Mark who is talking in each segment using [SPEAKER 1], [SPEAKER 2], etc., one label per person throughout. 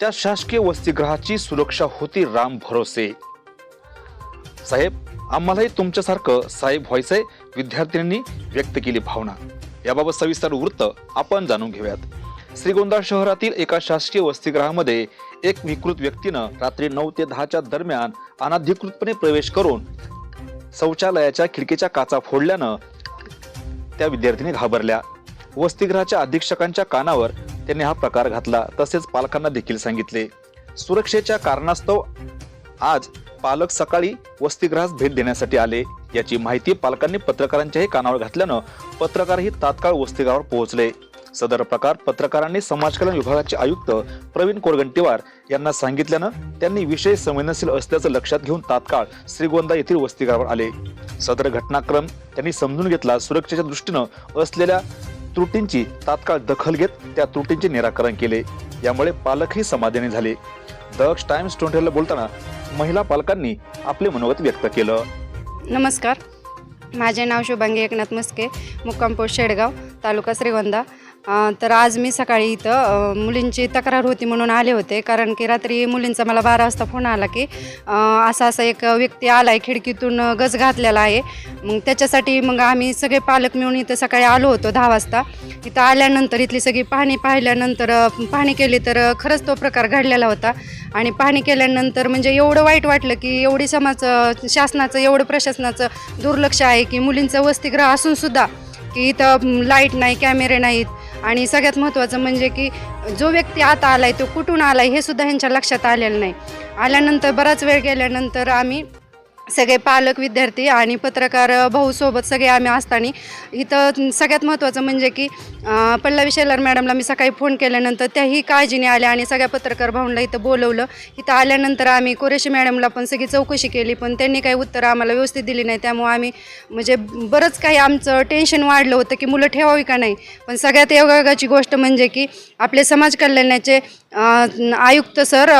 [SPEAKER 1] त्या शासकीय वसतिगृहाची सुरक्षा होती राम भरोसे. साहेब आम्हालाही तुमच्यासारखं साहेब व्हायचंय विद्यार्थ्यांनी व्यक्त केली भावना. याबाबत सविस्तर वृत्त आपण जाणून घेऊयात. श्रीगोंदा शहरातील एका शासकीय वसतिगृहामध्ये एक विकृत व्यक्तीनं रात्री नऊ ते दहाच्या दरम्यान अनाधिकृतपणे प्रवेश करून शौचालयाच्या खिडकीच्या काचा फोडल्यानं त्या विद्यार्थ्यांनी घाबरल्या. वसतिगृहाच्या अधीक्षकांच्या कानावर त्यांनी हा प्रकार घातला तसेच पालकांना देखील सांगितले. सुरक्षेच्या कारणास्तव आज पालक सकाळी वसतिगृहास भेट देण्यासाठी आले. याची माहिती पालकांनी पत्रकारांच्याही कानावर घातल्यानं पत्रकारही तात्काळ वसतिगृहावर पोहोचले. सदर प्रकार पत्रकारांनी समाज कल्याण विभागाचे आयुक्त प्रवीण कोरगंटीवार यांना सांगितल्यानं त्यांनी विषय संवेदनशील असल्याचं लक्षात घेऊन तात्काळ श्रीगोंदा येथील वसतिगृहावर आले. सदर घटनाक्रम त्यांनी समजून घेतला सुरक्षेच्या दृष्टीनं असलेल्या त्रुटींची तात्काळ दखल घेत त्या त्रुटींचे निराकरण केले. यामुळे पालकही समाधानी झाले. दक्ष टाइम्स ट्वेंटीला बोलताना महिला पालकांनी आपले मनोगत व्यक्त केलं.
[SPEAKER 2] नमस्कार. माझे नाव शुभांगी एकनाथ मस्के मुक्काम शेडगाव तालुका श्रीगोंदा. तर आज मी सकाळी इथं मुलींची तक्रार होती म्हणून आले होते. कारण की रात्री मुलींचा मला बारा वाजता फोन आला की असा असा एक व्यक्ती आला आहे खिडकीतून गज घातलेला आहे. मग त्याच्यासाठी मग आम्ही सगळे पालक मिळून इथं सकाळी आलो होतो दहा वाजता. इथं आल्यानंतर इथली सगळी पाहणी पाहिल्यानंतर पाहणी केली तर खरंच तो प्रकार घडलेला होता. आणि पाहणी केल्यानंतर म्हणजे एवढं वाईट वाटलं की एवढी समाज शासनाचं एवढं प्रशासनाचं दुर्लक्ष आहे की मुलींचं वसतिगृह असूनसुद्धा की इथं लाइट नाही कॅमेरे नाहीत आणि सगळ्यात महत्त्वाचं म्हणजे की जो व्यक्ती आता आला आहे तो कुठून आला आहे हे सुद्धा ह्यांच्या लक्षात आलेलं नाही. आल्यानंतर बराच वेळ गेल्यानंतर आम्ही सगळे पालक विद्यार्थी आणि पत्रकार भाऊसोबत सगळे आम्ही असताना इथं सगळ्यात महत्त्वाचं म्हणजे की पल्लवी शेलार मॅडमला मी सकाळी फोन केल्यानंतर त्याही काळजीने आल्या आणि सगळ्या पत्रकार भाऊंना इथं बोलवलं. इथं आल्यानंतर आम्ही कुरेशी मॅडमला पण सगळी चौकशी केली पण त्यांनी काही उत्तरं आम्हाला व्यवस्थित दिली नाही. त्यामुळे आम्ही म्हणजे बरंच काही आमचं टेन्शन वाढलं होतं की मुलं ठेवावी का नाही. पण सगळ्यात योगाची गोष्ट म्हणजे की आपले समाज कल्याणाचे आयुक्त सर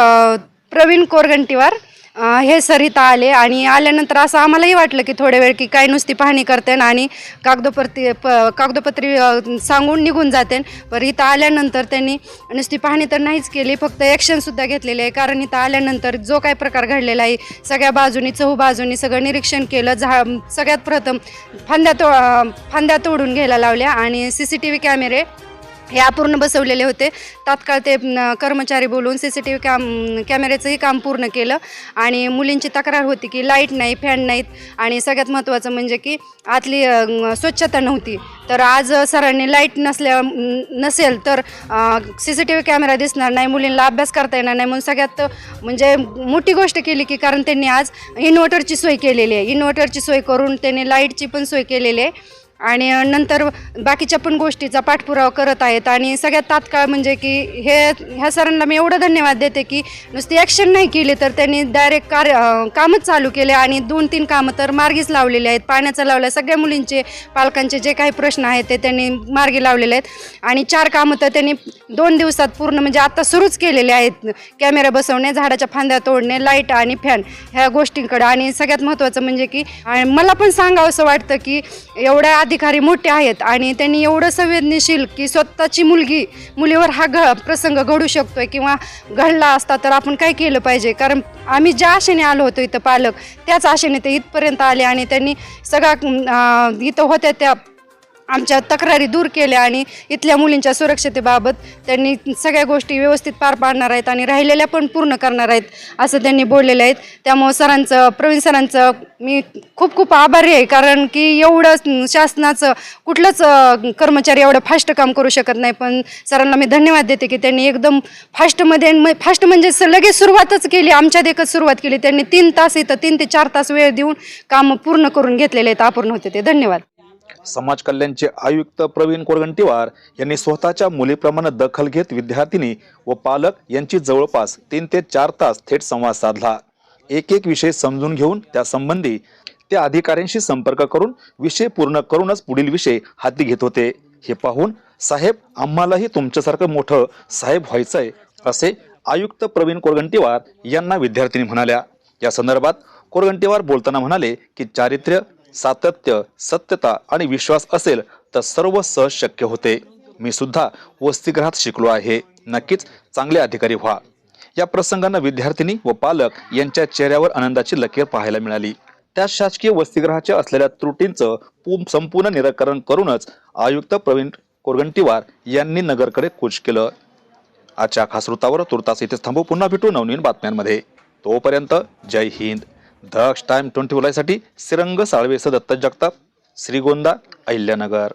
[SPEAKER 2] प्रवीण कोरगंटीवार अ, हे सर इथं आले आणि आल्यानंतर असं आम्हालाही वाटलं की थोड्या वेळ की काय नुसती पाहणी करते आणि कागदोपत्री प कागदोपत्री अ, सांगून निघून जाते. पण इथं आल्यानंतर त्यांनी नुसती पाहणी तर नाहीच केली फक्त ॲक्शनसुद्धा घेतलेली आहे. कारण इथं आल्यानंतर जो काय प्रकार घडलेला आहे सगळ्या बाजूनी चहू बाजूनी सगळं निरीक्षण केलं झा सगळ्यात प्रथम फांद्या तो फांद्या तोडून घ्यायला लावल्या आणि सी सी टी व्ही कॅमेरे हे अपूर्ण बसवलेले होते. तात्काळ ते कर्मचारी बोलवून C C T V cam कॅमेऱ्याचंही काम पूर्ण केलं. आणि मुलींची तक्रार होती की लाइट नाही फॅन नाहीत. आणि सगळ्यात महत्त्वाचं म्हणजे की आतली स्वच्छता नव्हती. तर आज सरांनी लाइट नसल्या नसेल तर C C T V camera दिसणार नाही मुलींना अभ्यास करता येणार नाही म्हणून सगळ्यात म्हणजे मोठी गोष्ट केली की कारण त्यांनी आज इन्व्हर्टरची सोय केलेली आहे. इन्व्हर्टरची सोय करून त्यांनी लाईटची पण सोय केलेली आहे. आणि नंतर बाकीच्या पण गोष्टीचा पाठपुरावा करत आहेत. आणि सगळ्यात तात्काळ म्हणजे की हे ह्या सरांना मी एवढं धन्यवाद देते की नुसती ॲक्शन नाही केली तर त्यांनी डायरेक्ट कार्य कामच चालू केले आणि दोन तीन कामं तर मार्गीच लावलेले आहेत. पाण्याचं लावलं सगळ्या मुलींचे पालकांचे जे काही प्रश्न आहेत ते त्यांनी मार्गी लावलेले आहेत. आणि चार कामं तर त्यांनी दोन दिवसात पूर्ण म्हणजे आत्ता सुरूच केलेले आहेत. कॅमेरा बसवणे झाडाच्या फांद्या तोडणे लाइट आणि फॅन ह्या गोष्टींकडे. आणि सगळ्यात महत्त्वाचं म्हणजे की मला पण सांगावं असं वाटतं की एवढ्या अधिकारी मोठे आहेत आणि त्यांनी एवढं संवेदनशील की स्वतःची मुलगी मुलीवर हा घ प्रसंग घडू शकतोय किंवा घडला असता तर आपण काय केलं पाहिजे? कारण आम्ही ज्या आशेने आलो होतो इथं पालक त्याच आशेने ते इथपर्यंत आले आणि त्यांनी सगळ्या इथं होत्या त्या आमच्या तक्रारी दूर केल्या आणि इथल्या मुलींच्या सुरक्षतेबाबत त्यांनी सगळ्या गोष्टी व्यवस्थित पार पाडणार आहेत आणि राहिलेल्या पण पूर्ण करणार आहेत असं त्यांनी बोललेलं आहेत. त्यामुळं सरांचं प्रवीण सरांचं मी खूप खूप आभारी आहे कारण की एवढं शासनाचं कुठलंच कर्मचारी एवढं फास्ट काम करू शकत नाही. पण सरांना मी धन्यवाद देते की त्यांनी एकदम फास्टमध्ये फास्ट म्हणजे स- लगेच सुरुवातच केली आमच्या देखत सुरुवात केली. त्यांनी तीन तास इथं तीन ते चार तास वेळ देऊन काम पूर्ण करून घेतलेले आहेत अपूर्ण होते ते. धन्यवाद.
[SPEAKER 1] समाज कल्याणचे आयुक्त प्रवीण कोरगंटीवार यांनी स्वतःच्या मुलीप्रमाणे दखल घेत विद्यार्थिनी व पालक यांची जवळपास तीन ते चार तास थेट संवाद साधला. एक एक विषय समजून घेऊन त्यासंबंधी त्या अधिकाऱ्यांशी संपर्क करून विषय पूर्ण करूनच पुढील विषय हाती घेत होते. हे पाहून साहेब आम्हालाही तुमच्यासारखं मोठं साहेब व्हायचंय असे आयुक्त प्रवीण कोरगंटीवार यांना विद्यार्थिनी म्हणाल्या. या संदर्भात कोरगंटीवार बोलताना म्हणाले की चारित्र्य सातत्य सत्यता आणि विश्वास असेल तर सर्व सहज शक्य होते. मी सुद्धा वसतिगृहात शिकलो आहे. नक्कीच चांगले अधिकारी व्हा. या प्रसंगांना विद्यार्थिनी व पालक यांच्या चेहऱ्यावर आनंदाची लकीर पाहायला मिळाली. त्या शासकीय वसतिगृहाच्या असलेल्या त्रुटींचं संपूर्ण निराकरण करूनच आयुक्त प्रवीण कोरगंटीवार यांनी नगरकडे कूच केलं. आजच्या खास वृत्तावर तुर्तास इथेच थांबू. पुन्हा भेटू नवनवीन बातम्यांमध्ये. तोपर्यंत जय हिंद. दक्ष टाइम ट्वेंटी साठी साळवे साळवेसह दत्त जगताप श्रीगोंदा अहिल्यानगर.